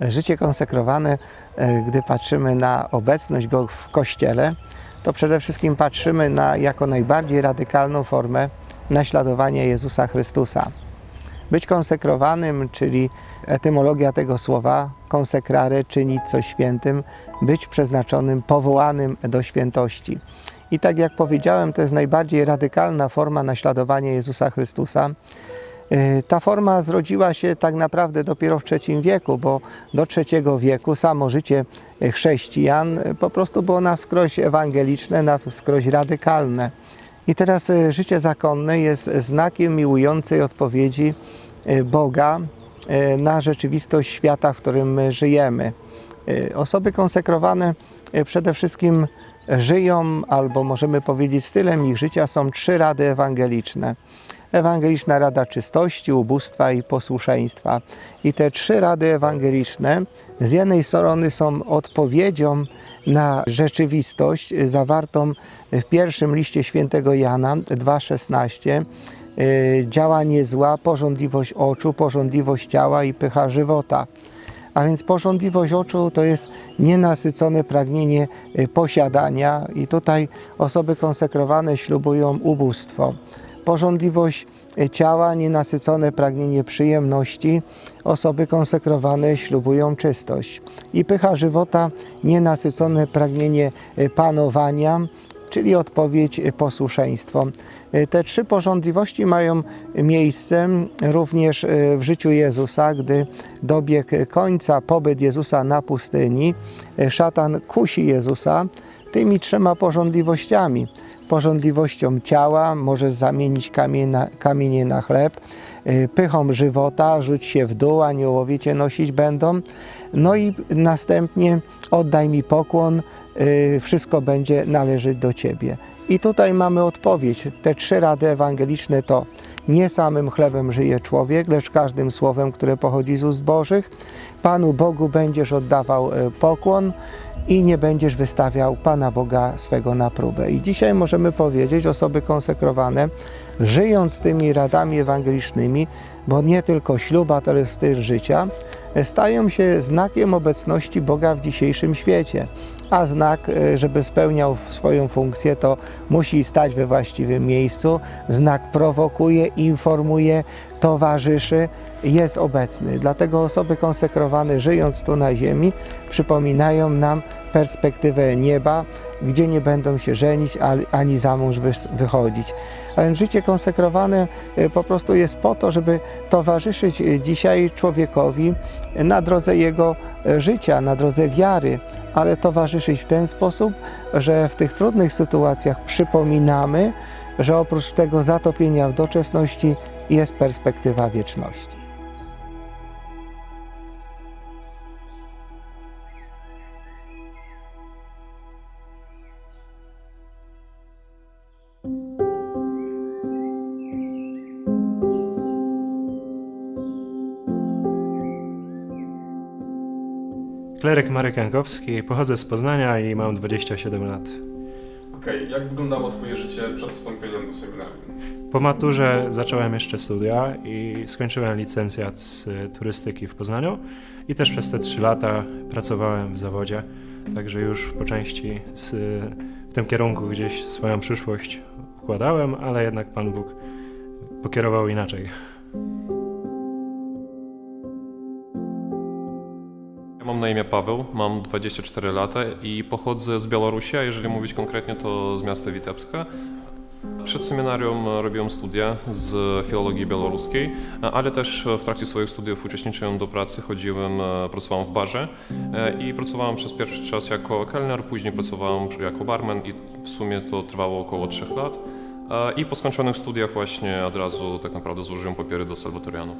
Życie konsekrowane, e, gdy patrzymy na obecność go w Kościele, to przede wszystkim patrzymy na jako najbardziej radykalną formę naśladowania Jezusa Chrystusa. Być konsekrowanym, czyli etymologia tego słowa, konsekrare, czynić coś świętym, być przeznaczonym, powołanym do świętości. I tak jak powiedziałem, to jest najbardziej radykalna forma naśladowania Jezusa Chrystusa. Y, Ta forma zrodziła się tak naprawdę dopiero w III wieku, bo do III wieku samo życie chrześcijan y, po prostu było na wskroś ewangeliczne, na wskroś radykalne. I teraz y, życie zakonne jest znakiem miłującej odpowiedzi y, Boga y, na rzeczywistość świata, w którym my żyjemy. Osoby konsekrowane przede wszystkim żyją, albo możemy powiedzieć stylem ich życia są trzy rady ewangeliczne. Ewangeliczna Rada Czystości, Ubóstwa i Posłuszeństwa. I te trzy rady ewangeliczne z jednej strony są odpowiedzią na rzeczywistość zawartą w pierwszym liście świętego Jana 2,16 y, działanie zła, porządliwość oczu, porządliwość ciała i pycha żywota. A więc porządliwość oczu to jest nienasycone pragnienie y, posiadania i tutaj osoby konsekrowane ślubują ubóstwo. Porządliwość y, ciała, nienasycone pragnienie przyjemności, osoby konsekrowane ślubują czystość. I pycha żywota, nienasycone pragnienie panowania, czyli odpowiedź posłuszeństwo. Te trzy porządliwości mają miejsce również w życiu Jezusa, gdy dobiegł końca pobyt Jezusa na pustyni. Szatan kusi Jezusa tymi trzema porządliwościami. Porządliwością ciała możesz zamienić na, kamienie na chleb, y, pychą żywota, rzuć się w dół, aniołowie cię nosić będą. No i następnie oddaj mi pokłon, y, wszystko będzie należeć do Ciebie. I tutaj mamy odpowiedź. Te trzy rady ewangeliczne to nie samym chlebem żyje człowiek, lecz każdym słowem, które pochodzi z ust Bożych. Panu Bogu będziesz oddawał y, pokłon i nie będziesz wystawiał Pana Boga swego na próbę. I dzisiaj możemy powiedzieć, osoby konsekrowane, żyjąc tymi radami ewangelicznymi, bo nie tylko śluba, to jest styl życia, stają się znakiem obecności Boga w dzisiejszym świecie. A znak, e, żeby spełniał swoją funkcję, to musi stać we właściwym miejscu. Znak prowokuje, informuje, towarzyszy, jest obecny. Dlatego osoby konsekrowane, żyjąc tu na ziemi, przypominają nam perspektywę nieba, gdzie nie będą się żenić ani za mąż wychodzić. A więc życie konsekrowane y, po prostu jest po to, żeby towarzyszyć y, dzisiaj człowiekowi na drodze jego y, życia, na drodze wiary, ale towarzyszyć w ten sposób, że w tych trudnych sytuacjach przypominamy, że oprócz tego zatopienia w doczesności jest perspektywa wieczności. Klerek Marek Jankowski, pochodzę z Poznania i mam 27 lat. Okej, jak wyglądało Twoje życie przed wstąpieniem do seminarium? Po maturze zacząłem jeszcze studia i skończyłem licencjat z turystyki w Poznaniu i też przez te 3 lata pracowałem w zawodzie, także już po części z, w tym kierunku gdzieś swoją przyszłość układałem, ale jednak Pan Bóg pokierował inaczej. Mam na imię Paweł, mam 24 lata i pochodzę z Białorusi, a jeżeli mówić konkretnie, to z miasta Witebska. Przed seminarium robiłem studia z filologii białoruskiej, ale też w trakcie swoich studiów uczestniczyłem do pracy, chodziłem, e, pracowałem w barze e, i pracowałem przez pierwszy czas jako kelner, później pracowałem jako barman i w sumie to trwało około 3 lat. E, I po skończonych studiach właśnie od razu tak naprawdę złożyłem papiery do salwatorianów.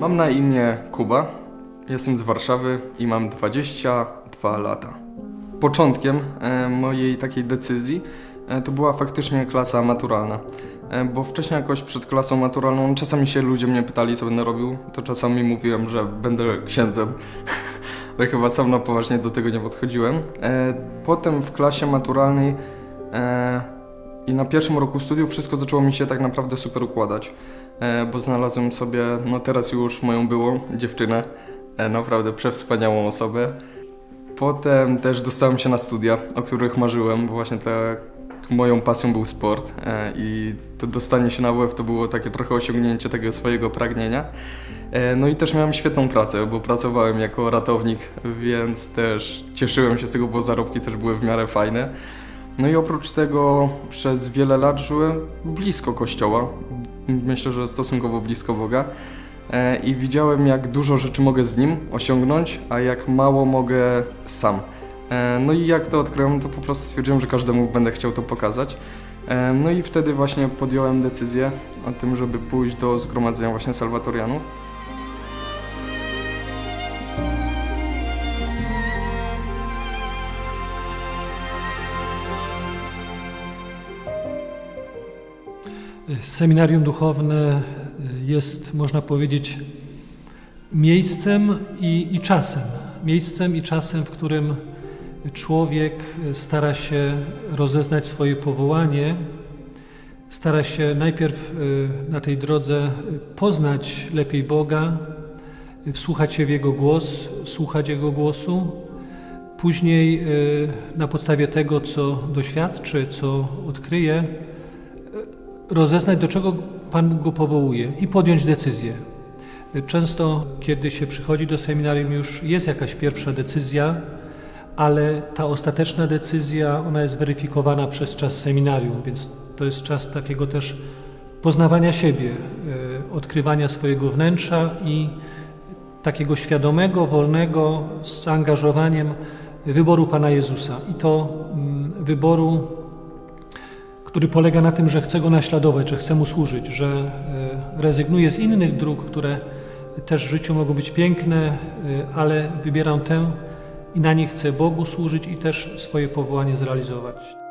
Mam na imię Kuba, jestem z Warszawy i mam 22 lata. Początkiem e, mojej takiej decyzji e, to była faktycznie klasa maturalna. E, Bo wcześniej jakoś przed klasą maturalną czasami się ludzie mnie pytali, co będę robił, to czasami mówiłem, że będę księdzem. Ale chyba sam na poważnie do tego nie podchodziłem. Potem w klasie maturalnej i na pierwszym roku studiów wszystko zaczęło mi się tak naprawdę super układać. E, Bo znalazłem sobie, no teraz już moją byłą dziewczynę, e, naprawdę przewspaniałą osobę. Potem też dostałem się na studia, o których marzyłem, bo właśnie tak moją pasją był sport e, i to dostanie się na WF to było takie trochę osiągnięcie tego swojego pragnienia. No i też miałem świetną pracę, bo pracowałem jako ratownik, więc też cieszyłem się z tego, bo zarobki też były w miarę fajne. No i oprócz tego przez wiele lat żyłem blisko kościoła. Myślę, że stosunkowo blisko Boga. E, I widziałem, jak dużo rzeczy mogę z nim osiągnąć, a jak mało mogę sam. E, No i jak to odkryłem, to po prostu stwierdziłem, że każdemu będę chciał to pokazać. E, No i wtedy właśnie podjąłem decyzję o tym, żeby pójść do zgromadzenia właśnie salwatorianów. Seminarium duchowne jest, można powiedzieć, miejscem i, i czasem. Miejscem i czasem, w którym człowiek stara się rozeznać swoje powołanie, stara się najpierw y, na tej drodze poznać lepiej Boga, wsłuchać się w Jego głos, słuchać Jego głosu, później y, na podstawie tego, co doświadczy, co odkryje, rozeznać, do czego Pan Bóg go powołuje i podjąć decyzję. Często, kiedy się przychodzi do seminarium, już jest jakaś pierwsza decyzja, ale ta ostateczna decyzja, ona jest weryfikowana przez czas seminarium, więc to jest czas takiego też poznawania siebie, e, odkrywania swojego wnętrza i takiego świadomego, wolnego, z zaangażowaniem wyboru Pana Jezusa. I to mm, wyboru który polega na tym, że chcę Go naśladować, że chcę Mu służyć, że e, rezygnuję z innych dróg, które też w życiu mogą być piękne, e, ale wybieram tę i na nie chcę Bogu służyć i też swoje powołanie zrealizować.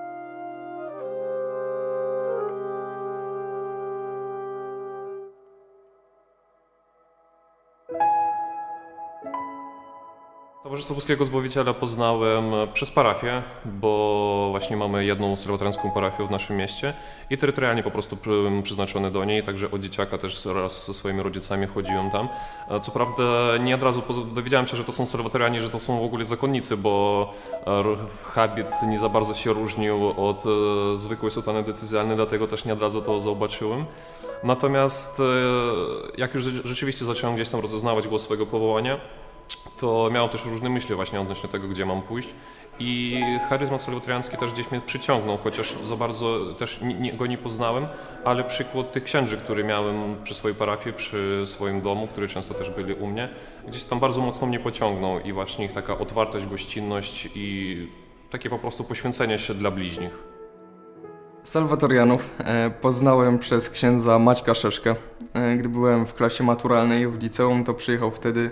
Towarzystwo Boskiego Zbawiciela poznałem przez parafię, bo właśnie mamy jedną sylweterańską parafię w naszym mieście i terytorialnie po prostu przeznaczony do niej, także od dzieciaka też raz ze swoimi rodzicami chodziłem tam. E, Co prawda nie od razu dowiedziałem się, że to są sylweterianie, że to są w ogóle zakonnicy, bo e, habit nie za bardzo się różnił od e, zwykłej sutany decyzjalnej, dlatego też nie od razu to zobaczyłem. Natomiast e, jak już rze- rzeczywiście zacząłem gdzieś tam rozeznawać głos swojego powołania, to miałem też różne myśli właśnie odnośnie tego, gdzie mam pójść. I charyzmat salwatoriański też gdzieś mnie przyciągnął, chociaż za bardzo też go nie poznałem, ale przykład tych księży, które miałem przy swojej parafii, przy swoim domu, które często też byli u mnie, gdzieś tam bardzo mocno mnie pociągnął i właśnie ich taka otwartość, gościnność i takie po prostu poświęcenie się dla bliźnich. Salwatorianów e, poznałem przez księdza Maćka Szeszkę. E, Gdy byłem w klasie maturalnej w liceum, to przyjechał wtedy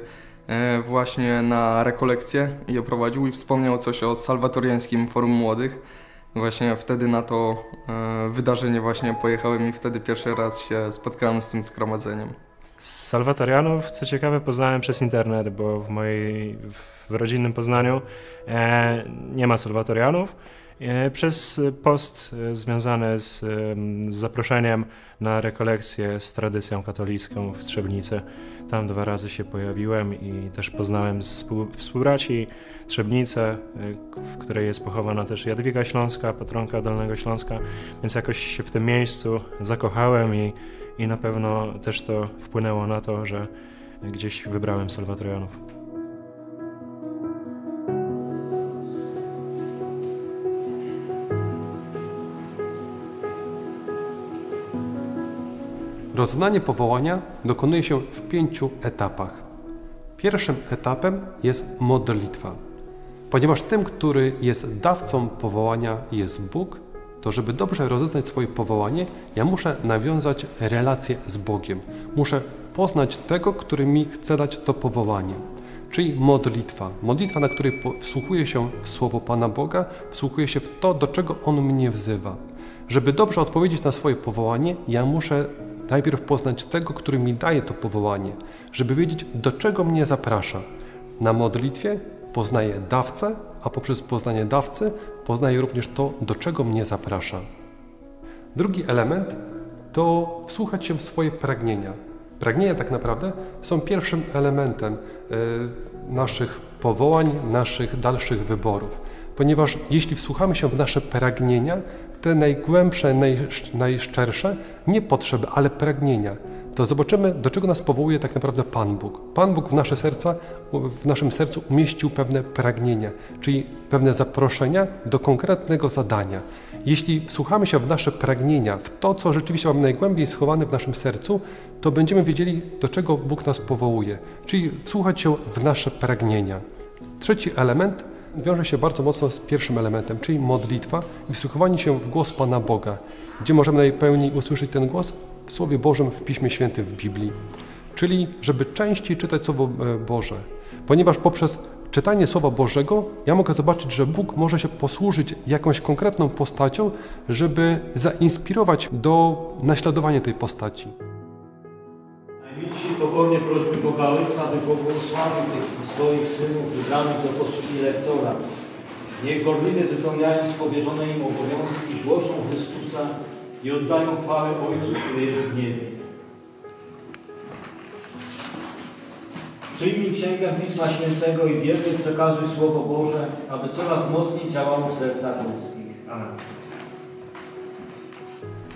właśnie na rekolekcję i oprowadził i wspomniał coś o salwatoriańskim forum młodych. Właśnie wtedy na to e, wydarzenie właśnie pojechałem i wtedy pierwszy raz się spotkałem z tym zgromadzeniem. Salwatorianów, co ciekawe, poznałem przez internet, bo w mojej w rodzinnym Poznaniu e, nie ma salwatorianów. E, przez post e, związany z, z zaproszeniem na rekolekcję z tradycją katolicką w Trzebnicy. Tam dwa razy się pojawiłem i też poznałem współ, współbraci Trzebnicę, e, w której jest pochowana też Jadwiga Śląska, patronka Dolnego Śląska, więc jakoś się w tym miejscu zakochałem i i na pewno też to wpłynęło na to, że gdzieś wybrałem Salwatorianów. Rozeznanie powołania dokonuje się w pięciu etapach. Pierwszym etapem jest modlitwa. Ponieważ tym, który jest dawcą powołania, jest Bóg, to żeby dobrze rozeznać swoje powołanie, ja muszę nawiązać relację z Bogiem. Muszę poznać tego, który mi chce dać to powołanie. czyli modlitwa. Modlitwa, na której wsłuchuję się w słowo Pana Boga, wsłuchuję się w to, do czego On mnie wzywa. Żeby dobrze odpowiedzieć na swoje powołanie, ja muszę najpierw poznać tego, który mi daje to powołanie, żeby wiedzieć, do czego mnie zaprasza. Na modlitwie poznaję dawcę, a poprzez poznanie dawcy poznaję również to, do czego mnie zaprasza. Drugi element to wsłuchać się w swoje pragnienia. Pragnienia tak naprawdę są pierwszym elementem e, naszych powołań, naszych dalszych wyborów. Ponieważ jeśli wsłuchamy się w nasze pragnienia, te najgłębsze, najsz- najszczersze, nie potrzeby, ale pragnienia, to zobaczymy, do czego nas powołuje tak naprawdę Pan Bóg. Pan Bóg w nasze serca, w naszym sercu umieścił pewne pragnienia, czyli pewne zaproszenia do konkretnego zadania. Jeśli wsłuchamy się w nasze pragnienia, w to, co rzeczywiście mamy najgłębiej schowane w naszym sercu, to będziemy wiedzieli, do czego Bóg nas powołuje, czyli wsłuchać się w nasze pragnienia. Trzeci element wiąże się bardzo mocno z pierwszym elementem, czyli modlitwa i wsłuchiwanie się w głos Pana Boga. Gdzie możemy najpełniej usłyszeć ten głos? W Słowie Bożym, w Piśmie Świętym, w Biblii. Czyli, żeby częściej czytać Słowo e, Boże, ponieważ poprzez czytanie Słowa Bożego ja mogę zobaczyć, że Bóg może się posłużyć jakąś konkretną postacią, żeby zainspirować do naśladowania tej postaci. Najmilsi pokornie prośmy Boga Ojca, aby pobłogosławił tych swoich synów wybranych do posługi lektora. Niech gorliwie wypełniając powierzone im obowiązki głoszą Chrystusa i oddają chwałę Ojcu, który jest w niebie. Przyjmij Księgę Pisma Świętego i wiernie przekazuj Słowo Boże, aby coraz mocniej działało w sercach ludzkich. Amen.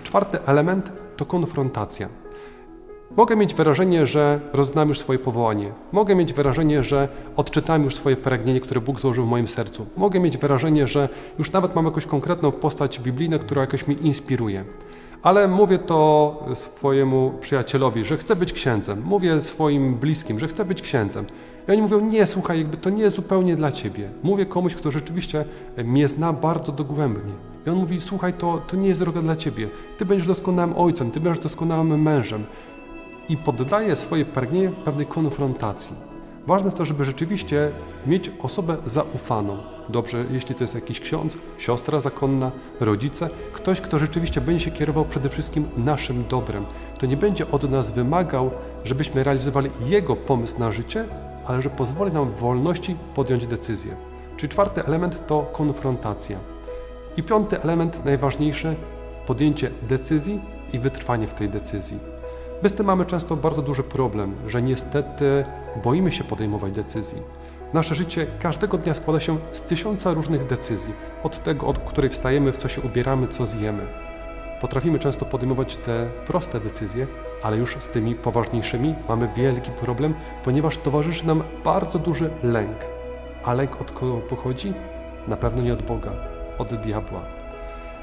Czwarty element to konfrontacja. Mogę mieć wrażenie, że roznam już swoje powołanie. Mogę mieć wrażenie, że odczytałem już swoje pragnienie, które Bóg złożył w moim sercu. Mogę mieć wrażenie, że już nawet mam jakąś konkretną postać biblijną, która jakoś mnie inspiruje. Ale mówię to swojemu przyjacielowi, że chcę być księdzem. Mówię swoim bliskim, że chcę być księdzem. I oni mówią, nie, słuchaj, jakby to nie jest zupełnie dla ciebie. Mówię komuś, kto rzeczywiście mnie zna bardzo dogłębnie. I on mówi, słuchaj, to, to nie jest droga dla ciebie. Ty będziesz doskonałym ojcem, ty będziesz doskonałym mężem. I poddaje swoje pragnienie pewnej konfrontacji. Ważne jest to, żeby rzeczywiście mieć osobę zaufaną. Dobrze, jeśli to jest jakiś ksiądz, siostra zakonna, rodzice, ktoś, kto rzeczywiście będzie się kierował przede wszystkim naszym dobrem. To nie będzie od nas wymagał, żebyśmy realizowali jego pomysł na życie, ale że pozwoli nam w wolności podjąć decyzję. Czyli czwarty element to konfrontacja. I piąty element, najważniejszy, podjęcie decyzji i wytrwanie w tej decyzji. My z tym mamy często bardzo duży problem, że niestety boimy się podejmować decyzji. Nasze życie każdego dnia składa się z tysiąca różnych decyzji, od tego, od której wstajemy, w co się ubieramy, co zjemy. Potrafimy często podejmować te proste decyzje, ale już z tymi poważniejszymi mamy wielki problem, ponieważ towarzyszy nam bardzo duży lęk. A lęk od kogo pochodzi? Na pewno nie od Boga, od diabła.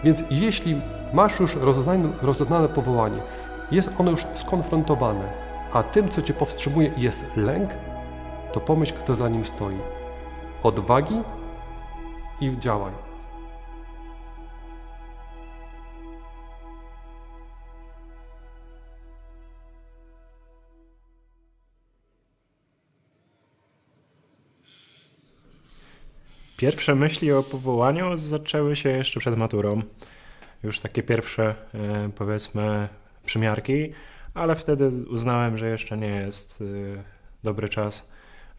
Więc jeśli masz już rozeznane, powołanie, jest ono już skonfrontowane, a tym, co cię powstrzymuje, jest lęk, to pomyśl, kto za nim stoi. Odwagi i działaj. Pierwsze myśli o powołaniu zaczęły się jeszcze przed maturą. Już takie pierwsze, e, powiedzmy, przymiarki, ale wtedy uznałem, że jeszcze nie jest e, dobry czas,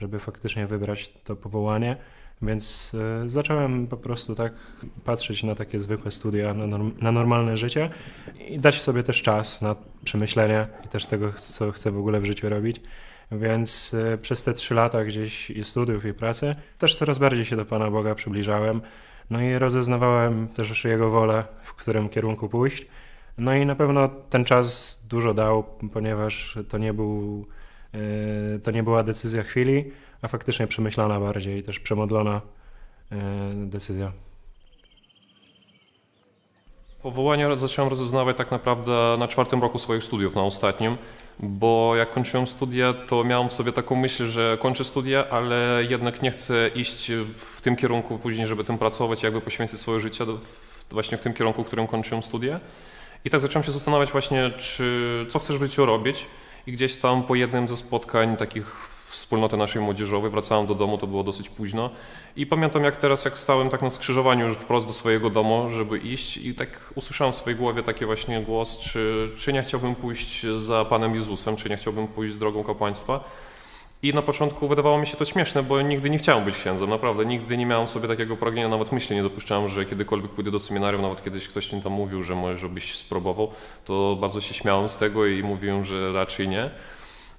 żeby faktycznie wybrać to powołanie. Więc e, zacząłem po prostu tak patrzeć na takie zwykłe studia, na, norm- na normalne życie i dać sobie też czas na przemyślenie i też tego, co chcę w ogóle w życiu robić. Więc e, przez te trzy lata gdzieś i studiów, i pracy też coraz bardziej się do Pana Boga przybliżałem. No i rozeznawałem też Jego wolę, w którym kierunku pójść. No i na pewno ten czas dużo dał, ponieważ to nie, był, e, to nie była decyzja chwili, a faktycznie przemyślana bardziej, też przemodlona e, decyzja. Powołania zacząłem rozeznawać tak naprawdę na czwartym roku swoich studiów, na ostatnim, bo jak kończyłem studia, to miałem w sobie taką myśl, że kończę studia, ale jednak nie chcę iść w tym kierunku później, żeby tym pracować, jakby poświęcić swoje życie właśnie w tym kierunku, w którym kończyłem studia. I tak zacząłem się zastanawiać właśnie, czy, co chcesz w życiu robić i gdzieś tam po jednym ze spotkań takich wspólnoty naszej młodzieżowej. Wracałem do domu, to było dosyć późno. I pamiętam jak teraz, jak stałem tak na skrzyżowaniu już wprost do swojego domu, żeby iść i tak usłyszałem w swojej głowie taki właśnie głos, czy, czy nie chciałbym pójść za Panem Jezusem, czy nie chciałbym pójść drogą kapłaństwa. I na początku wydawało mi się to śmieszne, bo nigdy nie chciałem być księdzem, naprawdę. Nigdy nie miałem sobie takiego pragnienia, nawet myśli nie dopuszczałem, że kiedykolwiek pójdę do seminarium, nawet kiedyś ktoś mi tam mówił, że może byś spróbował, to bardzo się śmiałem z tego i mówiłem, że raczej nie.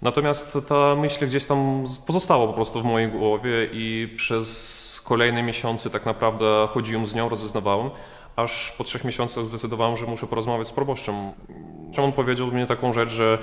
Natomiast ta myśl gdzieś tam pozostała po prostu w mojej głowie i przez kolejne miesiące tak naprawdę chodziłem z nią, rozeznawałem, aż po trzech miesiącach zdecydowałem, że muszę porozmawiać z proboszczem. On powiedział mi taką rzecz, że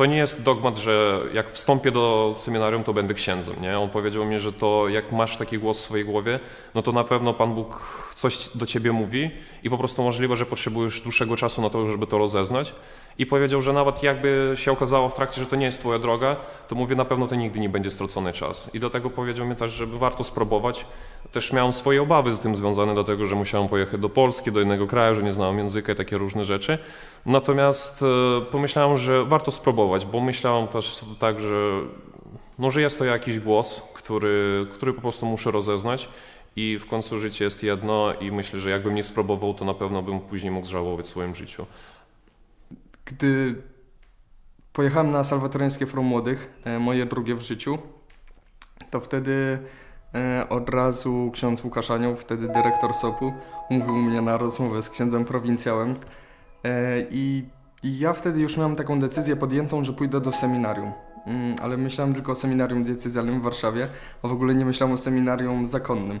to nie jest dogmat, że jak wstąpię do seminarium, to będę księdzem. Nie? On powiedział mi, że to jak masz taki głos w swojej głowie, no to na pewno Pan Bóg coś do ciebie mówi i po prostu możliwe, że potrzebujesz dłuższego czasu na to, żeby to rozeznać. I powiedział, że nawet jakby się okazało w trakcie, że to nie jest twoja droga, to mówię, na pewno to nigdy nie będzie stracony czas. I dlatego powiedział mi też, żeby warto spróbować. Też miałem swoje obawy z tym związane, dlatego że musiałem pojechać do Polski, do innego kraju, że nie znałem języka i takie różne rzeczy. Natomiast e, pomyślałem, że warto spróbować, bo myślałem też tak, że, no, że jest to jakiś głos, który, który po prostu muszę rozeznać. I w końcu życie jest jedno i myślę, że jakbym nie spróbował, to na pewno bym później mógł żałować w swoim życiu. Gdy pojechałem na Salwatoriańskie Forum Młodych, e, moje drugie w życiu, to wtedy e, od razu ksiądz Łukasz Anioł, wtedy dyrektor SOP-u, umówił mnie na rozmowę z księdzem prowincjałem. E, I i ja wtedy już miałem taką decyzję podjętą, że pójdę do seminarium. Mm, Ale myślałem tylko o seminarium diecezjalnym w Warszawie, a w ogóle nie myślałem o seminarium zakonnym.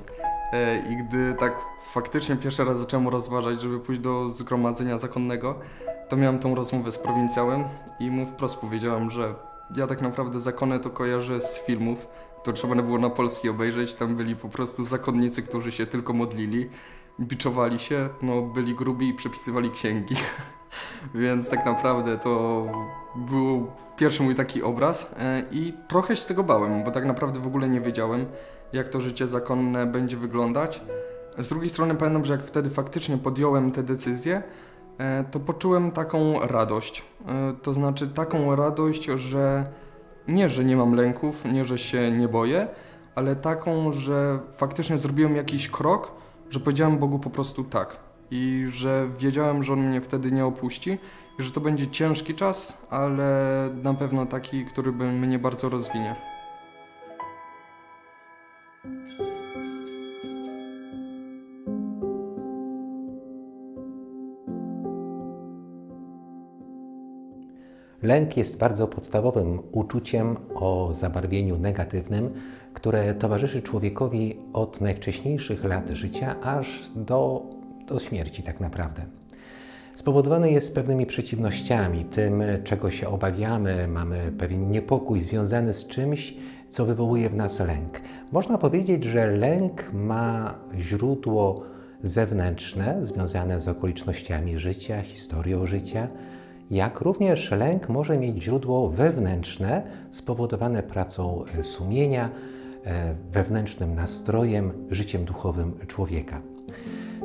E, I gdy tak faktycznie pierwszy raz zacząłem rozważać, żeby pójść do zgromadzenia zakonnego, to miałem tą rozmowę z prowincjałem i mu wprost powiedziałem, że ja tak naprawdę zakony to kojarzę z filmów, to trzeba było na polski obejrzeć. Tam byli po prostu zakonnicy, którzy się tylko modlili, biczowali się, no byli grubi i przepisywali księgi. Więc tak naprawdę to był pierwszy mój taki obraz e, i trochę się tego bałem, bo tak naprawdę w ogóle nie wiedziałem, jak to życie zakonne będzie wyglądać. Z drugiej strony pamiętam, że jak wtedy faktycznie podjąłem tę decyzję, e, to poczułem taką radość. E, To znaczy taką radość, że nie, że nie mam lęków, nie, że się nie boję, ale taką, że faktycznie zrobiłem jakiś krok, że powiedziałem Bogu po prostu tak. I że wiedziałem, że On mnie wtedy nie opuści że to będzie ciężki czas, ale na pewno taki, który by mnie bardzo rozwinie. Lęk jest bardzo podstawowym uczuciem o zabarwieniu negatywnym, które towarzyszy człowiekowi od najwcześniejszych lat życia aż do, do śmierci, tak naprawdę. Spowodowany jest pewnymi przeciwnościami, tym, czego się obawiamy, mamy pewien niepokój związany z czymś, co wywołuje w nas lęk. Można powiedzieć, że lęk ma źródło zewnętrzne, związane z okolicznościami życia, historią życia, jak również lęk może mieć źródło wewnętrzne, spowodowane pracą e, sumienia, e, wewnętrznym nastrojem, życiem duchowym człowieka.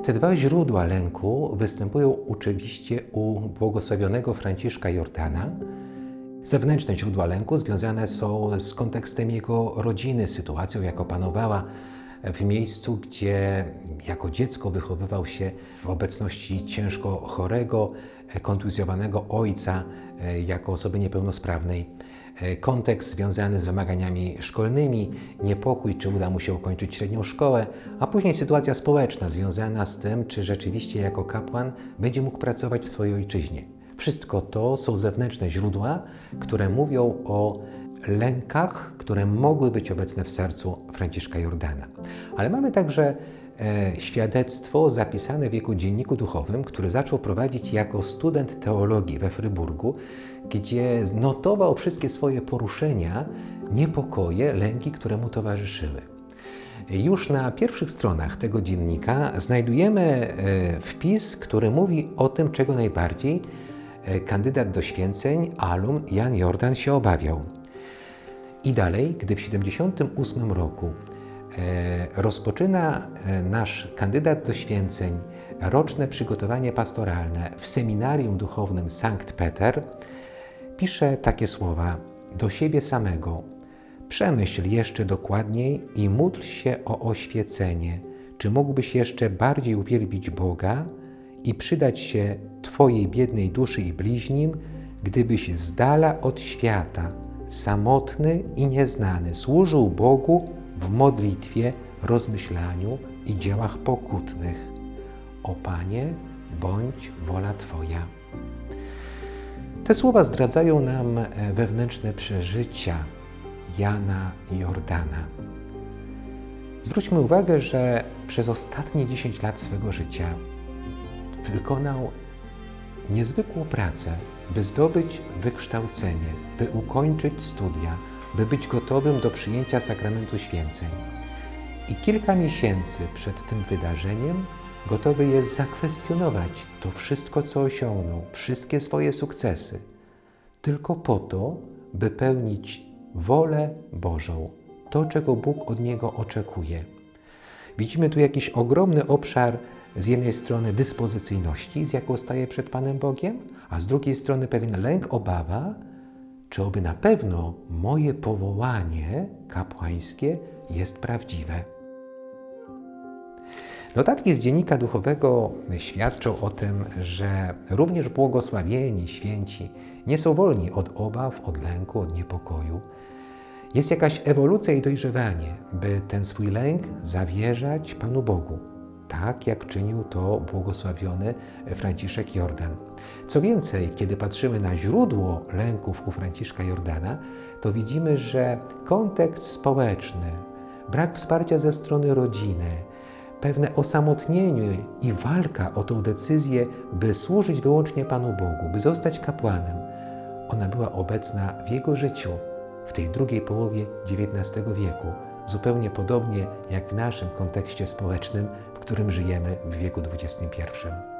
Te dwa źródła lęku występują oczywiście u błogosławionego Franciszka Jordana. Zewnętrzne źródła lęku związane są z kontekstem jego rodziny, sytuacją, jaka panowała w miejscu, gdzie jako dziecko wychowywał się w obecności ciężko chorego, kontuzjowanego ojca, e, jako osoby niepełnosprawnej. E, Kontekst związany z wymaganiami szkolnymi, niepokój, czy uda mu się ukończyć średnią szkołę, a później sytuacja społeczna związana z tym, czy rzeczywiście jako kapłan będzie mógł pracować w swojej ojczyźnie. Wszystko to są zewnętrzne źródła, które mówią o lękach, które mogły być obecne w sercu Franciszka Jordana. Ale mamy także świadectwo zapisane w jego dzienniku duchowym, który zaczął prowadzić jako student teologii we Fryburgu, gdzie notował wszystkie swoje poruszenia, niepokoje, lęki, które mu towarzyszyły. Już na pierwszych stronach tego dziennika znajdujemy e, wpis, który mówi o tym, czego najbardziej e, kandydat do święceń, alum Jan Jordan się obawiał. I dalej, gdy w 1978 roku e, rozpoczyna e, nasz kandydat do święceń roczne przygotowanie pastoralne w seminarium duchownym Sankt Peter, pisze takie słowa do siebie samego. Przemyśl jeszcze dokładniej i módl się o oświecenie. Czy mógłbyś jeszcze bardziej uwielbić Boga i przydać się Twojej biednej duszy i bliźnim, gdybyś z dala od świata, samotny i nieznany, służył Bogu w modlitwie, rozmyślaniu i dziełach pokutnych. O Panie, bądź wola Twoja. Te słowa zdradzają nam e, wewnętrzne przeżycia Jana Jordana. Zwróćmy uwagę, że przez ostatnie 10 lat swego życia wykonał niezwykłą pracę, by zdobyć wykształcenie, by ukończyć studia, by być gotowym do przyjęcia sakramentu święceń. I kilka miesięcy przed tym wydarzeniem gotowy jest zakwestionować to wszystko, co osiągnął, wszystkie swoje sukcesy, tylko po to, by pełnić wolę Bożą, to, czego Bóg od niego oczekuje. Widzimy tu jakiś ogromny obszar z jednej strony dyspozycyjności, z jaką staje przed Panem Bogiem, a z drugiej strony pewien lęk, obawa, czy oby na pewno moje powołanie kapłańskie jest prawdziwe. Notatki z dziennika duchowego świadczą o tym, że również błogosławieni, święci nie są wolni od obaw, od lęku, od niepokoju. Jest jakaś ewolucja i dojrzewanie, by ten swój lęk zawierzać Panu Bogu, tak jak czynił to błogosławiony Franciszek Jordan. Co więcej, kiedy patrzymy na źródło lęków u Franciszka Jordana, to widzimy, że kontekst społeczny, brak wsparcia ze strony rodziny, pewne osamotnienie i walka o tą decyzję, by służyć wyłącznie Panu Bogu, by zostać kapłanem, ona była obecna w jego życiu w tej drugiej połowie XIX wieku, zupełnie podobnie jak w naszym kontekście społecznym, w którym żyjemy w wieku XXI.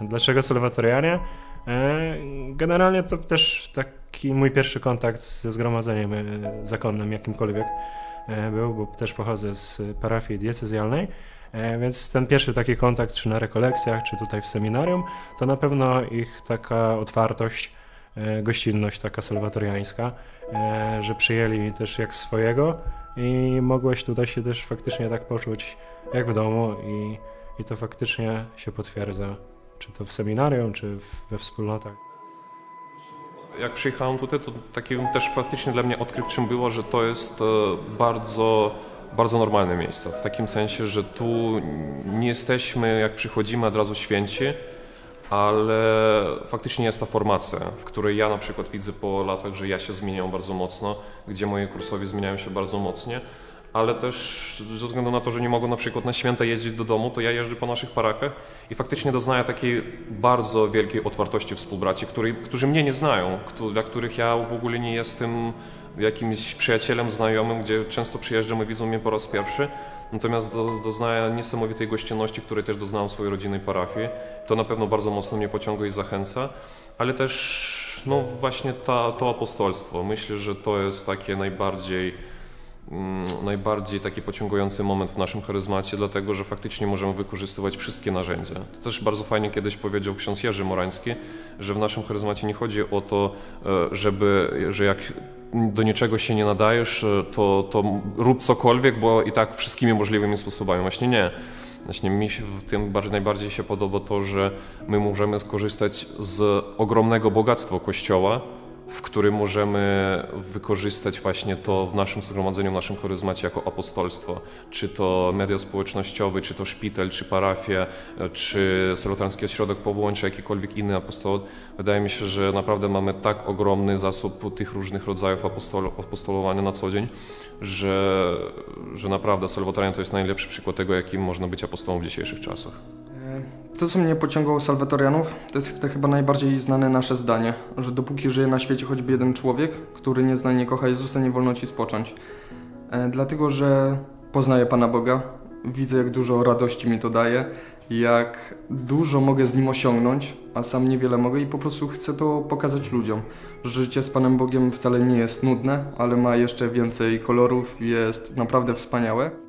Dlaczego salwatorianie? E, Generalnie to też taki mój pierwszy kontakt ze zgromadzeniem e, zakonnym jakimkolwiek e, był, bo też pochodzę z parafii diecezjalnej, więc ten pierwszy taki kontakt, czy na rekolekcjach, czy tutaj w seminarium, to na pewno ich taka otwartość, gościnność taka salwatoriańska, że przyjęli też jak swojego i mogłeś tutaj się też faktycznie tak poczuć jak w domu i, i to faktycznie się potwierdza czy to w seminarium, czy we wspólnotach. Jak przyjechałem tutaj, to takim też faktycznie dla mnie odkrywczym było, że to jest e, bardzo, bardzo normalne miejsce. W takim sensie, że tu nie jesteśmy, jak przychodzimy, od razu święci, ale faktycznie jest ta formacja, w której ja na przykład widzę po latach, że ja się zmieniam bardzo mocno, gdzie moi kursowie zmieniają się bardzo mocnie, ale też ze względu na to, że nie mogą na przykład na święta jeździć do domu, to ja jeżdżę po naszych parafiach i faktycznie doznaję takiej bardzo wielkiej otwartości współbraci, której, którzy mnie nie znają, dla których ja w ogóle nie jestem jakimś przyjacielem, znajomym, gdzie często przyjeżdżam i widzą mnie po raz pierwszy. Natomiast do, doznaję niesamowitej gościnności, której też doznałem w swojej rodzinnej parafii. To na pewno bardzo mocno mnie pociąga i zachęca, ale też no właśnie ta, to apostolstwo. Myślę, że to jest takie najbardziej najbardziej taki pociągujący moment w naszym charyzmacie, dlatego że faktycznie możemy wykorzystywać wszystkie narzędzia. To też bardzo fajnie kiedyś powiedział ksiądz Jerzy Morański, że w naszym charyzmacie nie chodzi o to, e, żeby, że jak do niczego się nie nadajesz, e, to, to rób cokolwiek, bo i tak wszystkimi możliwymi sposobami. Właśnie nie. Właśnie mi się w tym bardziej, najbardziej się podoba to, że my możemy skorzystać z ogromnego bogactwa Kościoła, w którym możemy wykorzystać właśnie to w naszym zgromadzeniu, w naszym charyzmacie jako apostolstwo. Czy to media społecznościowe, czy to szpital, czy parafia, czy Salutański Ośrodek Powołań, czy jakikolwiek inny apostolat. Wydaje mi się, że naprawdę mamy tak ogromny zasób tych różnych rodzajów apostol apostolowania na co dzień, że, że naprawdę Salvatarian to jest najlepszy przykład tego, jakim można być apostołem w dzisiejszych czasach. To, co mnie pociągało salwatorianów, to jest to chyba najbardziej znane nasze zdanie, że dopóki żyje na świecie choćby jeden człowiek, który nie zna nie kocha Jezusa, nie wolno ci spocząć. E, dlatego, że poznaję Pana Boga, widzę, jak dużo radości mi to daje, jak dużo mogę z Nim osiągnąć, a sam niewiele mogę i po prostu chcę to pokazać ludziom. Życie z Panem Bogiem wcale nie jest nudne, ale ma jeszcze więcej kolorów, jest naprawdę wspaniałe.